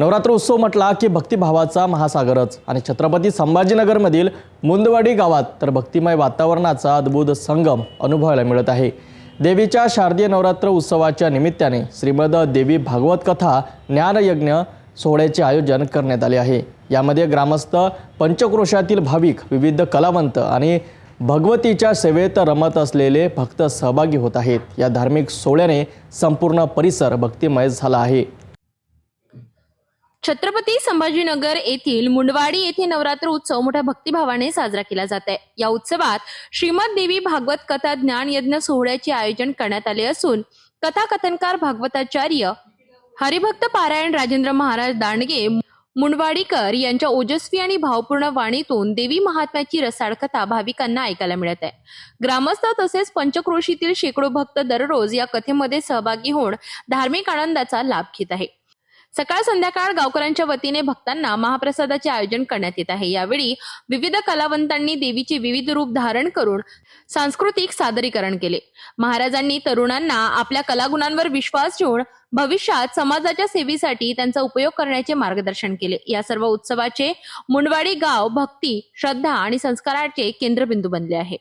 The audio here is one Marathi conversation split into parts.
नवरात्र उत्सव म्हटला की भक्तिभावाचा महासागरच. आणि छत्रपती संभाजीनगरमधील मुंदवाडी गावात तर भक्तिमय वातावरणाचा अद्भुत संगम अनुभवायला मिळत आहे. देवीच्या शारदीय नवरात्र उत्सवाच्या निमित्ताने श्रीमद देवी भागवत कथा ज्ञानयज्ञ सोहळ्याचे आयोजन करण्यात आले आहे. यामध्ये ग्रामस्थ पंचक्रोशातील भाविक विविध कलावंत आणि भगवतीच्या सेवेत रमत असलेले भक्त सहभागी होत आहेत. या धार्मिक सोहळ्याने संपूर्ण परिसर भक्तिमय झाला आहे. छत्रपती संभाजीनगर येथील मुंडवाडी येथे नवरात्र उत्सव मोठ्या भक्तिभावाने साजरा केला जात आहे. या उत्सवात श्रीमद देवी भागवत कथा ज्ञान यज्ञ सोहळ्याचे आयोजन करण्यात आले असून कथाकथनकार भागवताचार्य हरिभक्त पारायण राजेंद्र महाराज दांडगे मुंडवाडीकर यांच्या ओजस्वी आणि भावपूर्ण वाणीतून देवी महात्म्याची रसाळ कथा भाविकांना ऐकायला मिळत आहे. ग्रामस्थ तसेच पंचक्रोशीतील शेकडो भक्त दररोज या कथेमध्ये सहभागी होऊन धार्मिक आनंदाचा लाभ घेत आहे. सकाळ संध्याकाळ गावकऱ्यांच्या वतीने भक्तांना महाप्रसादाचे आयोजन करण्यात येत आहे. यावेळी विविध कलावंतांनी देवीचे विविध रूप धारण करून सांस्कृतिक सादरीकरण केले. महाराजांनी तरुणांना आपल्या कलागुणांवर विश्वास ठेवून भविष्यात समाजाच्या सेवेसाठी त्यांचा उपयोग करण्याचे मार्गदर्शन केले. या सर्व उत्सवाचे मुंडवाडी गाव भक्ती श्रद्धा आणि संस्काराचे केंद्रबिंदू बनले आहे.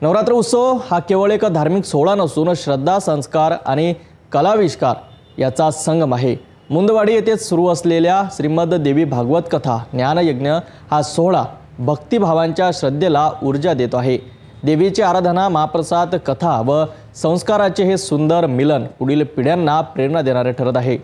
नवरात्र उत्सव हा केवळ एक धार्मिक सोहळा नसून श्रद्धा संस्कार आणि कलाविष्कार याचा संगम आहे. मुंदवाडी येथे सुरू असलेल्या श्रीमद देवी भागवत कथा ज्ञानयज्ञ हा सोहळा भक्तिभावांच्या श्रद्धेला ऊर्जा देतो आहे. देवीची आराधना महाप्रसाद कथा व संस्काराचे हे सुंदर मिलन पुढील पिढ्यांना प्रेरणा देणारे ठरत आहे.